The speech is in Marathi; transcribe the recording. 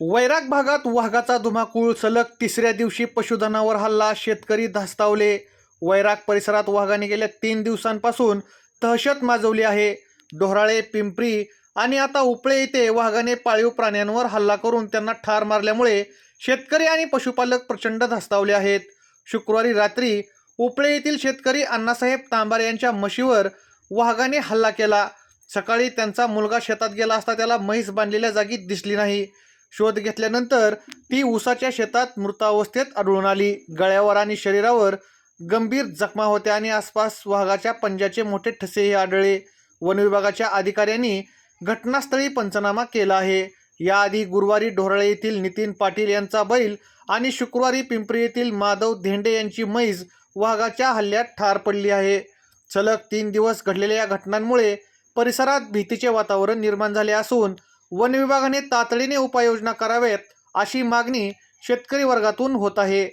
वैराग भागात वाघाचा धुमाकूळ सलग तिसऱ्या दिवशी पशुधनावर हल्ला शेतकरी धास्तावले. वैराग परिसरात वाघाने गेल्या तीन दिवसांपासून दहशत माजवली आहे. डोहराळे पिंपरी आणि आता उपळे येथे वाघाने पाळीव प्राण्यांवर हल्ला करून त्यांना ठार मारल्यामुळे शेतकरी आणि पशुपालक प्रचंड धास्तावले आहेत. शुक्रवारी रात्री उपळे येथील शेतकरी अण्णासाहेब तांबार यांच्या म्हशीवर वाघाने हल्ला केला. सकाळी त्यांचा मुलगा शेतात गेला असता त्याला म्हैस बांधलेल्या जागी दिसली नाही. शोध घेतल्यानंतर ती ऊसाच्या शेतात मृतावस्थेत आढळून आली. गळ्यावर आणि शरीरावर गंभीर जखमा होत्या आणि आसपास वाघाच्या पंजाचे मोठे ठसेही आढळले. वन विभागाच्या अधिकाऱ्यांनी घटनास्थळी पंचनामा केला आहे. याआधी गुरुवारी ढोराळे येथील नितीन पाटील यांचा बैल आणि शुक्रवारी पिंपरी येथील माधव धेंडे यांची म्हैस वाघाच्या हल्ल्यात ठार पडली आहे. सलग तीन दिवस घडलेल्या या घटनांमुळे परिसरात भीतीचे वातावरण निर्माण झाले असून वन विभागाने तातडीने उपाययोजना कराव्यात अशी मागणी शेतकरी वर्गातून होत आहे.